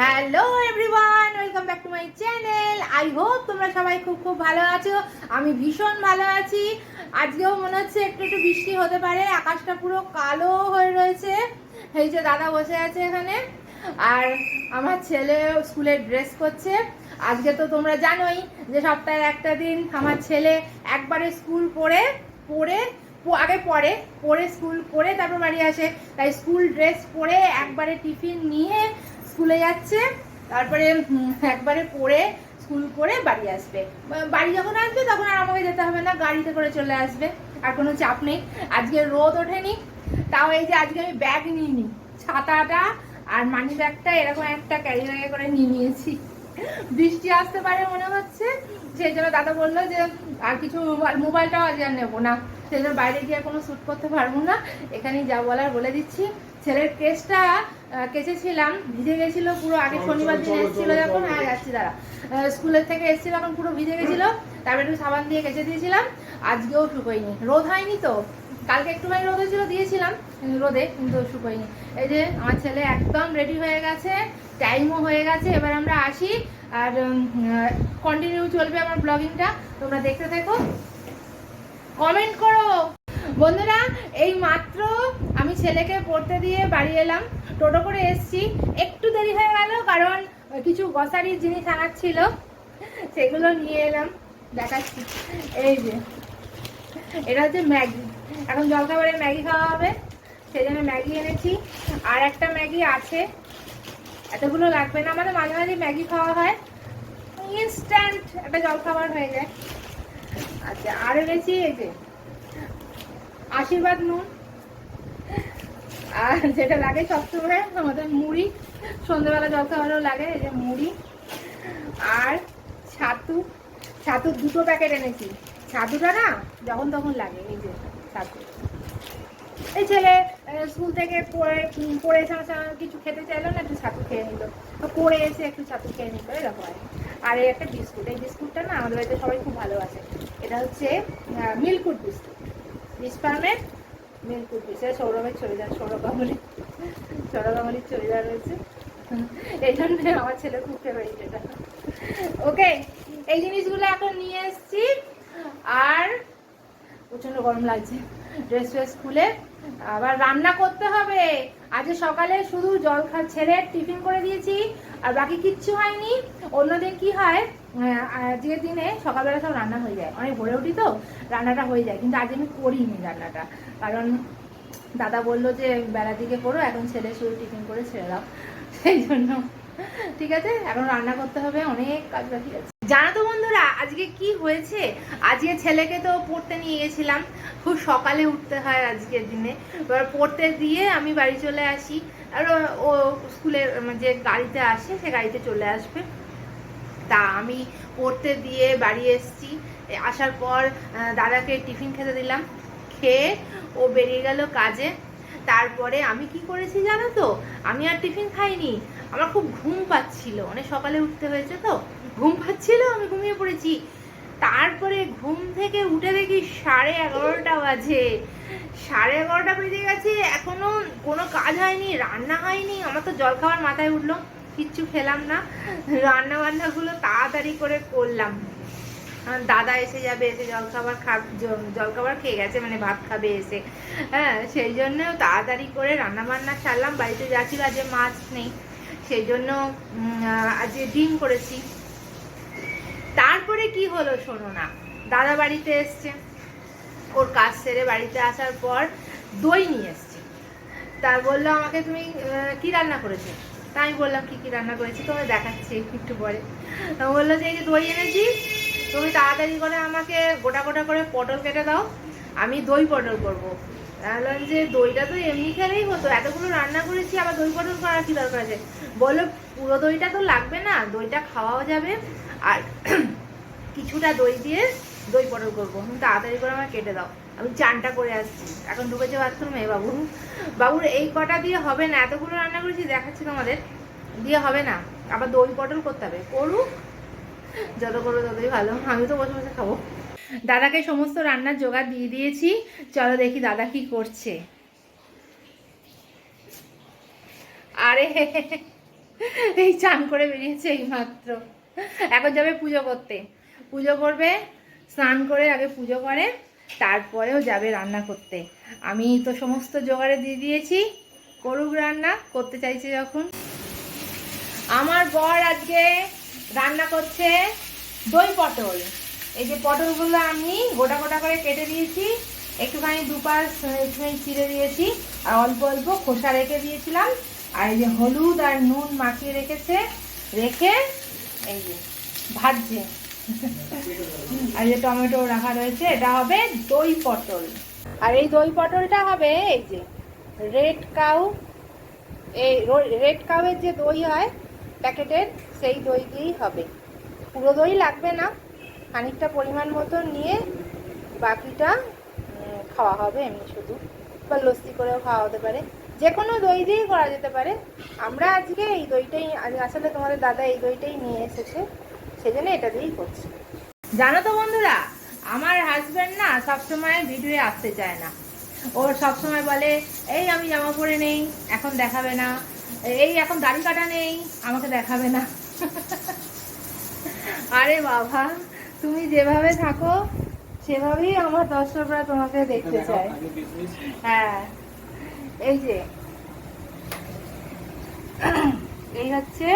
Hello everyone welcome back to my channel I hope তোমরা সবাই খুব খুব ভালো আছো। আমি ভীষণ ভালো আছি। আজকেও মনে হচ্ছে একটু একটু বৃষ্টি হতে পারে। আকাশটা পুরো কালো হয়ে রয়েছে। এই যে দাদা বসে আছে এখানে। আর আমার ছেলে স্কুলে ড্রেস করছে। আজকে তো তোমরা জানোই যে সপ্তাহের একটা দিন আমার ছেলে একবারে স্কুল পড়ে পড়ে আগে পরে পরে স্কুল করে তারপর বাড়ি আসে। তাই স্কুল ড্রেস পরে একবারে টিফিন নিয়ে স্কুলে যাচ্ছে, তারপরে একবারে পড়ে স্কুল করে বাড়ি আসবে। বাড়ি যখন আসবে তখন আর আমাকে যেতে হবে না, গাড়িতে করে চলে আসবে, আর কোনো চাপ নেই। আজকে রোদ ওঠেনি, তাও এই যে আজকে আমি ব্যাগ নিইনি ছাতাটা আর মানি ব্যাগটা এরকম একটা ক্যারি ব্যাগে করে নিয়ে নিয়েছি। বৃষ্টি আসতে পারে মনে হচ্ছে, সেই জন্য দাদা বলল যে, আর কিছু মোবাইল, মোবাইলটাও আজকে আর নেব না। সেই জন্য বাইরে গিয়ে কোনো শ্যুট করতে পারব না। এখানেই যা বলার বলে দিচ্ছি। ছেলের কেসটা কেচেছিলাম ভিজে গেছিল পুরো আগে শনিবার দিন এসেছিল যখন হ্যাঁ যাচ্ছি দাঁড়া। স্কুলের থেকে এসেছিল এখন পুরো ভিজে গেছিল তারপরে একটু সাবান দিয়ে কেচে দিয়েছিলাম আজকেও শুকোয়নি। রোদ হয়নি তো? কালকে একটুখানি রোদ হয়েছিল দিয়েছিলাম রোদে কিন্তু শুকোয়নি। এই যে আমার ছেলে একদম রেডি হয়ে গেছে টাইমও হয়ে গেছে এবার আমরা আসি আর কন্টিনিউ চলবে আমার ব্লগিংটা তোমরা দেখতে থাকো। কমেন্ট করো! বন্ধুরা, এই মাত্র আমি ছেলেকে পড়তে দিয়ে বাড়ি এলাম, টোটো করে এসছি। একটু দেরি হয়ে গেল, কারণ কিছু গ্রসারির জিনিস আনার ছিল সেগুলো নিয়ে এলাম, দেখাচ্ছি। এই যে, এটা হচ্ছে ম্যাগি। এখন জলখাবারে ম্যাগি খাওয়া হবে, সেই জন্য ম্যাগি এনেছি। আর একটা ম্যাগি আছে, এতগুলো লাগবে না, আমাদের মাঝে মাঝে ম্যাগি খাওয়া হয়। ইনস্ট্যান্ট একটা জলখাবার হয়ে যায়। আচ্ছা আর এনেছি, এই যে। আশীর্বাদ নুন। আর যেটা লাগে সবসময় আমাদের মুড়ি। সন্ধ্যেবেলা জলখাবারও লাগে, এই যে মুড়ি। আর ছাতু। ছাতু দুটো প্যাকেট এনেছি। ছাতুটা না যখন তখন লাগে এই যে ছাতু। এই ছেলে স্কুল থেকে পড়ে পড়ে এসে আমার কিছু খেতে চাইলো না, একটু ছাতু খেয়ে নিল। পড়ে এসে একটু ছাতু খেয়ে নিল, এরকম কি। আর এই একটা বিস্কুট। এই বিস্কুটটা না আমাদের বাড়িতে সবাই খুব ভালোবাসে। এটা হচ্ছে মিল্কুট বিস্কুট। ইস্পার্মের মিল বিস্কুট সৌরভের চরিদার সৌরভ গাঙ্গুলি। সৌরভ গাঙ্গুলির চরিদার রয়েছে এই জন্য আমার ছেলে খুব ফেভারিট এটা ওকে, এই জিনিসগুলো এখন নিয়ে এসেছি। আর প্রচণ্ড গরম লাগছে। ড্রেস ফ্রেস খুলে আবার রান্না করতে হবে। আজ সকালে শুধু জল খা ছেড়ে টিফিন করে দিয়েছি, আর বাকি কিচ্ছু হয়নি। অন্যদিন কি হয় আজকের দিনে সকালবেলা সব রান্না হয়ে যায়। অনেক ভোরে উঠি তো, রান্নাটা হয়ে যায়। কিন্তু আজ আমি করিনি রান্নাটা। কারণ দাদা বলল যে বেলা দিকে করো, এখন ছেলে শুধু টিফিন করে ছেড়ে দাও। সেই জন্য, ঠিক আছে? এখন রান্না করতে হবে, অনেক কাজ বাকি আছে। জানো তো বন্ধুরা, আজকে কি হয়েছে? আজকে ছেলেকে তো পড়তে নিয়ে গেছিলাম। খুব সকালে উঠতে হয় আজকের দিনে। এবার পড়তে দিয়ে আমি বাড়ি চলে আসি। আর ও- স্কুলের যে গাড়িতে আসে, সে গাড়িতে চলে আসবে। তা আমি পড়তে দিয়ে বাড়ি এসেছি। আসার পর দাদাকে টিফিন খেতে দিলাম। খেয়ে ও বেরিয়ে গেল কাজে। তারপরে আমি কি করেছি জানো তো? আমি আর টিফিন খাইনি। আমার খুব ঘুম পাচ্ছিল। অনেক সকালে উঠতে হয়েছে তো। ঘুম পাচ্ছিল, আমি ঘুমিয়ে পড়েছি। তারপরে ঘুম থেকে উঠে দেখি সাড়ে এগারোটা বাজে। সাড়ে এগারোটা বেজে গেছে, এখনও কোনো কাজ হয়নি, রান্না হয়নি, আমার তো জল জলখাবার মাথায় উঠল, কিচ্ছু খেলাম না। রান্না বান্নাগুলো তাড়াতাড়ি করে করলাম। দাদা এসে যাবে, এসে জলখাবার খা জলখাবার খেয়ে গেছে মানে ভাত খাবে এসে। হ্যাঁ সেই জন্য তাড়াতাড়ি করে রান্না বান্না সারলাম, বাড়িতে যাচ্ছি আজকে মাছ নেই। সেই জন্য আজকে ডিম করেছি। তারপরে কি হলো শোনো না, দাদা বাড়িতে এসছে, ওর কাজ সেরে বাড়িতে আসার পর দই নিয়ে এসছে। তা বলল আমাকে তুমি কি রান্না করেছ? তা আমি বললাম, কি কি রান্না করেছি? তোমায় দেখাচ্ছি একটু পরে। বলল যে এই যে দই এনেছি, তুমি তাড়াতাড়ি করে আমাকে গোটা গোটা করে পটল কেটে দাও, আমি দই পটল করব। বললাম যে দইটা তো এমনি খেলেই হতো, এতগুলো রান্না করেছি, আবার দই পটল করার কি দরকার আছে? বলল পুরো দইটা তো লাগবে না, দইটা খাওয়াও যাবে, আর কিছুটা দই দিয়ে দই পটল করব। তাড়াতাড়ি করে আমার কেটে দাও। আমি চানটা করে আসছি। এখন ঢুকেছে বাথরুমে বাবু। বাবুর এই কটা দিয়ে হবে না, এতগুলো রান্না করেছি, দেখাচ্ছি তোমাদের। দিয়ে হবে না, আবার দই পটল করতে হবে। করুক, যত করো ততই ভালো। আমি তো বসে বসে খাব। দাদাকে সমস্ত রান্নার জোগাড় দিয়ে দিয়েছি। চলো দেখি দাদা কি করছে। আরে, এই চান করে বেরিয়েছে এই মাত্র এখন যাবে পুজো করতে। পুজো করবে, স্নান করে আগে পুজো করে, তারপরেও যাবে রান্না করতে। আমি তো সমস্ত জোগাড়ে দিয়ে দিয়েছি, করুক রান্না, করতে চাইছে যখন। আমার বর আজকে রান্না করছে দই পটল। এই যে পটলগুলো আমি গোটা গোটা করে কেটে দিয়েছি। একটুখানি দুপাশ একটুখানি চিড়ে দিয়েছি। আর অল্প অল্প খোসা রেখে দিয়েছিলাম। আর এই যে হলুদ আর নুন মাখিয়ে রেখেছে, রেখে এই যে ভাজছে। আর যে টমেটো রাখা রয়েছে, এটা হবে দই পটল। আর এই দই পটলটা হবে এই যে রেড কাউ, এই রেড কাউয়ের যে দই হয়, প্যাকেটের, সেই দই দিয়েই হবে। পুরো দই লাগবে না। খানিকটা পরিমাণ মতো নিয়ে বাকিটা খাওয়া হবে এমনি শুধু। বা লস্যি করেও খাওয়া হতে পারে। যে কোনো দই দিয়েই করা যেতে পারে। আমরা আজকে এই দইটাই আসলে তোমাদের দাদা এই দইটাই নিয়ে এসেছে। সেজন্য এটা দিয়েই করছি। জানো তো বন্ধুরা, আমার হাজব্যান্ড না সবসময় ভিডিওয়ে আসতে চায় না। ওর সবসময় বলে, এই আমি জামা পরে নেই, এখন দেখাবে না। এই এখন দাড়ি কাটা নেই, আমাকে দেখাবে না। আরে বাবা। তুমি যেভাবে থাকো সেভাবেই আমার দর্শকরা তোমাকে দেখতে চায়। হ্যাঁ এই যে। এই হচ্ছে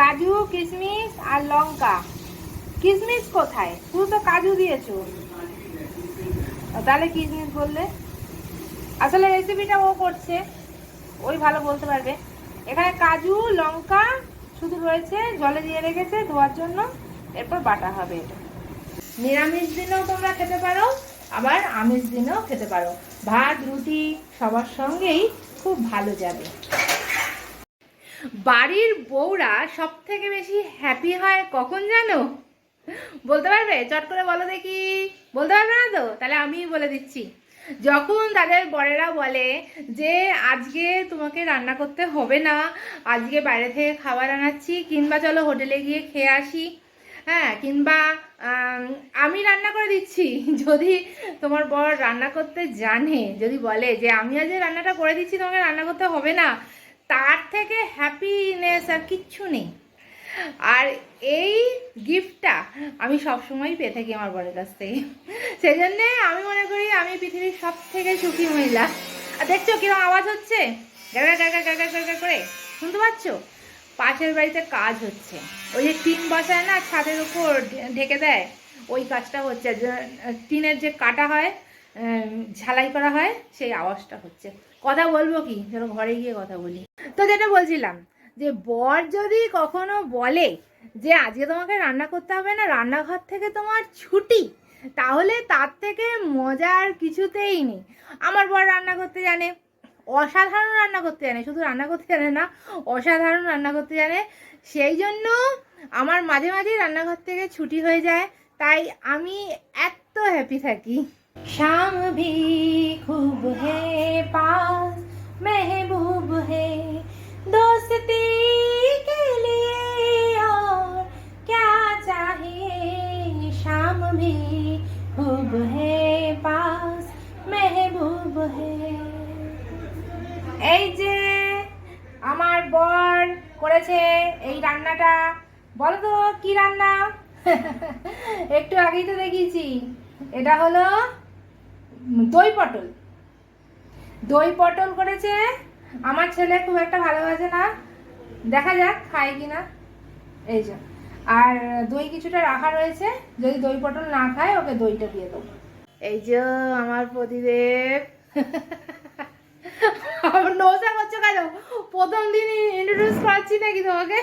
কাজু কিশমিশ আর লঙ্কা। কিশমিশ কোথায়? তুই তো কাজু দিয়েছ। তাহলে কিশমিশ বললে? আসলে রেসিপিটা ও করছে। ওই ভালো বলতে পারবে। এখানে কাজু লঙ্কা শুধু রয়েছে জলে দিয়ে রেখেছে ধোয়ার জন্য। এরপর বাটা হবে এটা। নিরামিষ দিনেও তোমরা খেতে পারো, আবার আমিষ দিনেও খেতে পারো। ভাত, রুটি সবার সঙ্গেই খুব ভালো যাবে। বাড়ির বউরা সব থেকে বেশি হ্যাপি হয় কখন জানো? বলতে পারবে? চট করে বলো দেখি। বলতে পারবে না তো? তাহলে আমি বলে দিচ্ছি। যখন তাদের বরেরা বলে যে, আজকে তোমাকে রান্না করতে হবে না, আজকে বাইরে থেকে খাবার আনাচ্ছি, কিংবা চলো হোটেলে গিয়ে খেয়ে আসি। হ্যাঁ কিংবা আমি রান্না করে দিচ্ছি যদি তোমার বর রান্না করতে জানে যদি বলে যে আমি আজ রান্নাটা করে দিচ্ছি তোমাকে রান্না করতে হবে না তার থেকে হ্যাপিনেস আর কিচ্ছু নেই আর এই গিফটটা আমি সবসময় পেয়ে থাকি আমার বরের কাছ থেকে সেই জন্যে আমি মনে করি আমি পৃথিবীর সব থেকে সুখী মহিলা আর দেখছ কীরকম আওয়াজ হচ্ছে গাগা গাগা গাগা গাগা করে শুনতে পাচ্ছ পাশের বাড়িতে কাজ হচ্ছে। ওই যে টিন বসায় না, ছাদের উপর ঢেকে দেয়, ওই কাজটা হচ্ছে। টিনের যে কাটা হয় ঝালাই করা হয়, সেই আওয়াজটা হচ্ছে। কথা বলব কি? চলো ঘরে গিয়ে কথা বলি। তো যেটা বলছিলাম, যে বর যদি কখনো বলে যে, আজকে তোমাকে রান্না করতে হবে না, রান্নাঘর থেকে তোমার ছুটি, তাহলে তার থেকে মজার কিছুতেই নেই। আমার বর রান্না করতে জানে অসাধারণ রান্না করতে জানে শুধু রান্না করতে জানে না অসাধারণ রান্না করতে জানে সেই জন্য আমার মাঝে মাঝেই রান্নাঘর থেকে ছুটি হয়ে যায় তাই আমি এত হ্যাপি থাকি শাম ভি খুব হে পাস মেহবুব হে दोस्ती के लिए और क्या चाहिए शाम भी खूब है पास महबूब है এই যে আমার বর করেছে এই রান্নাটা। বলো তো কি রান্না? একটু আগেই তো দেখিয়েছি। এটা হলো দই পটল। দই পটল করেছে। আমার ছেলে খুব একটা ভালোবাসে না। দেখা যাক খায় কি না। এই যে। আর দই কিছুটা রাখা রয়েছে। যদি দই পটল না খায় ওকে দইটা দিয়ে দেবো। এই যে আমার প্রতিদেব নৌসা করছ কেন? প্রথম দিন ইন্ট্রোডিউস করাচ্ছি নাকি তোমাকে?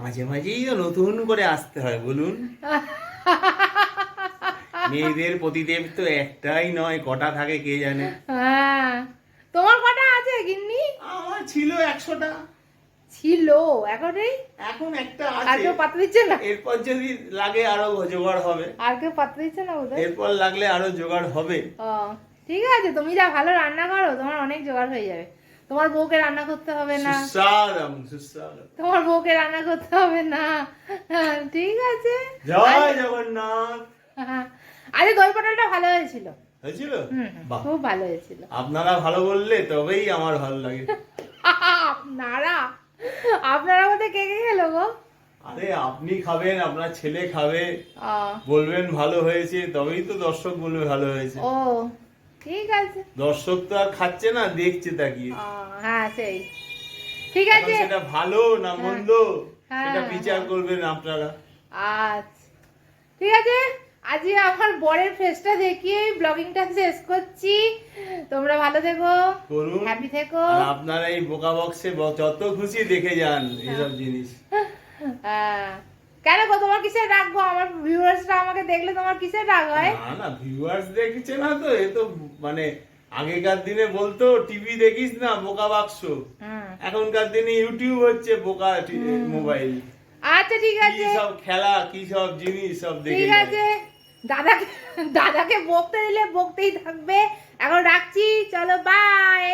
মাঝে মাঝেই তো নতুন করে আসতে হয় বলুন। মেয়েদের প্রতিদেব তো একটাই নয় কটা থাকে কে জানে? হ্যাঁ। তোমার কটা আছে গিন্নি? আমার ছিল একশোটা। ছিল এখনই এখন একটা আর কেউ পাত্র দিচ্ছে না? এরপর যদি লাগে আরও জোগাড় হবে। আর কেউ পাত্র দিচ্ছে না বোধহয়? এরপর লাগলে আরও জোগাড় হবে। ঠিক আছে তুমি যা ভালো রান্না করো তোমার অনেক জোগাড় হয়ে যাবে। তোমার বউকে রান্না করতে হবে না। তোমার বউকে রান্না করতে হবে না। ঠিক আছে। জয় জগন্নাথ। আরে দই পটলটা ভালো হয়েছিল। হয়েছিল? খুব ভালো হয়েছিল। আপনারা ভালো বললে তবেই আমার ভালো লাগে। আপনারা? আপনারা মধ্যে কে কে খেলো গো? আরে আপনি খাবেন আপনার ছেলে খাবে। বলবেন ভালো হয়েছে তবেই তো দর্শক বলবে ভালো হয়েছে। ও। ঠিক আছে। দর্শক তো আর খাচ্ছে না দেখছে তাকিয়ে। হ্যাঁ সেই। ঠিক আছে। সেটা ভালো না মন্দ? হ্যাঁ, সেটা বিচার হ্যাঁ। করবেন আপনারা। আচ্ছা। ঠিক আছে। আজকে আমার বরের ফেসটা দেখিয়ে ব্লগিংটা শেষ করছি। তোমরা ভালো থেকো। করুন। হ্যাপি থেকো। আপনারা এই বোকা বক্সে যত খুশি দেখে যান এসব জিনিস। হ্যাঁ। কেন গো তোমার কিসের রাখব আমার ভিউয়ার্সরা আমাকে দেখলে তোমার কিসের রাগ হয়? না না ভিউয়ার্স দেখছে না তো এ তো মানে আগেকার দিনে বলতো টিভি দেখিস না বোকা বাক্স। এখনকার দিনে ইউটিউব হচ্ছে বোকা মোবাইল আচ্ছা ঠিক আছে। সব খেলা কি সব জিনিস সব দেখে ঠিক আছে। দাদাকে দাদাকে বকতে দিলে বকতেই থাকবে। এখন রাখছি চলো বাই